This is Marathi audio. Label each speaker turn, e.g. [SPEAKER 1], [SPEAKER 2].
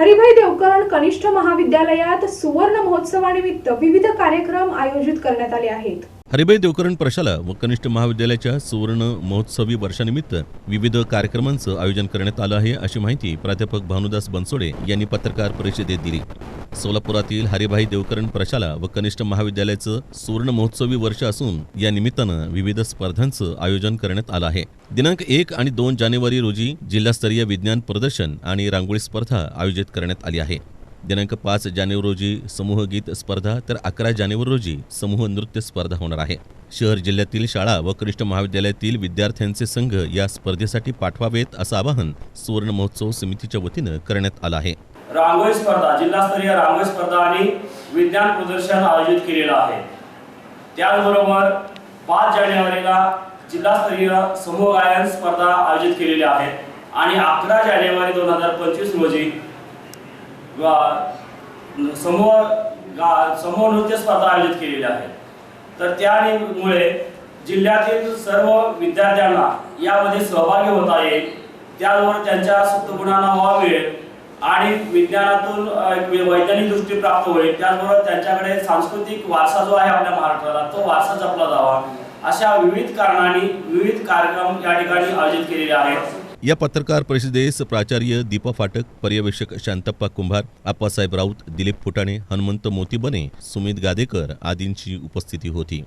[SPEAKER 1] हरिभाई देवकरण कनिष्ठ महाविद्यालयात सुवर्ण महोत्सवानिमित्त विविध कार्यक्रम आयोजित करण्यात आले आहेत.
[SPEAKER 2] हरिभाई देवकरण प्रशाला व कनिष्ठ महाविद्यालयाच्या सुवर्ण महोत्सवी वर्षानिमित्त विविध कार्यक्रमांचं आयोजन करण्यात आलं आहे अशी माहिती प्राध्यापक भानुदास बनसोडे यांनी पत्रकार परिषदेत दिली. सोलापुरातील हरिभाई देवकरण प्रशाला व कनिष्ठ महाविद्यालयाचं सुवर्ण महोत्सवी वर्ष असून या निमित्तानं विविध स्पर्धांचं आयोजन करण्यात आलं आहे. दिनांक एक आणि दोन जानेवारी रोजी जिल्हास्तरीय विज्ञान प्रदर्शन आणि रांगोळी स्पर्धा आयोजित करण्यात आली आहे. दिनांक पाच जानेवारी रोजी समूह गीत स्पर्धा तर अकरा जानेवारी रोजी समूह नृत्य स्पर्धा होणार आहे. शहर जिल्ह्यातील शाळा व कनिष्ठ महाविद्यालयातील विद्यार्थ्यांचे संघ या स्पर्धेसाठी पाठवावेत असं आवाहन सुवर्ण महोत्सव समितीच्या वतीनं करण्यात आलं आहे.
[SPEAKER 3] रांगोळी स्पर्धा जिल्हास्तरीय रांगोळी स्पर्धा आणि विज्ञान प्रदर्शन आयोजित केलेलं आहे. त्याचबरोबर पाच जानेवारीला जिल्हास्तरीय समूह गायन स्पर्धा आयोजित केलेल्या आहेत आणि अकरा जानेवारी दोन हजार पंचवीस रोजी समूह गा समूह नृत्य स्पर्धा आयोजित केलेल्या आहेत तर त्यामुळे जिल्ह्यातील सर्व विद्यार्थ्यांना यामध्ये सहभागी होता येईल. त्याचबरोबर त्यांच्या सुप्तगुणांना वाव मिळेल. आणि विज्ञानातून वैज्ञानिक दृष्टी प्राप्त होईल. त्याचबरोबर त्यांच्याकडे सांस्कृतिक वारसा जो आहे आपल्या महाराष्ट्राला तो वारसा जपला जावा. अशा विविध कारणांनी विविध कार्यक्रम या ठिकाणी आयोजित केलेले आहेत.
[SPEAKER 2] या पत्रकार परिषदेस प्राचार्य दीपा फाटक पर्यवेक्षक शांतप्पा कुंभार आप्पासाहेब राऊत दिलीप फुटाणे हनुमंत मोतीबने सुमित गादेकर आदींची उपस्थिती होती.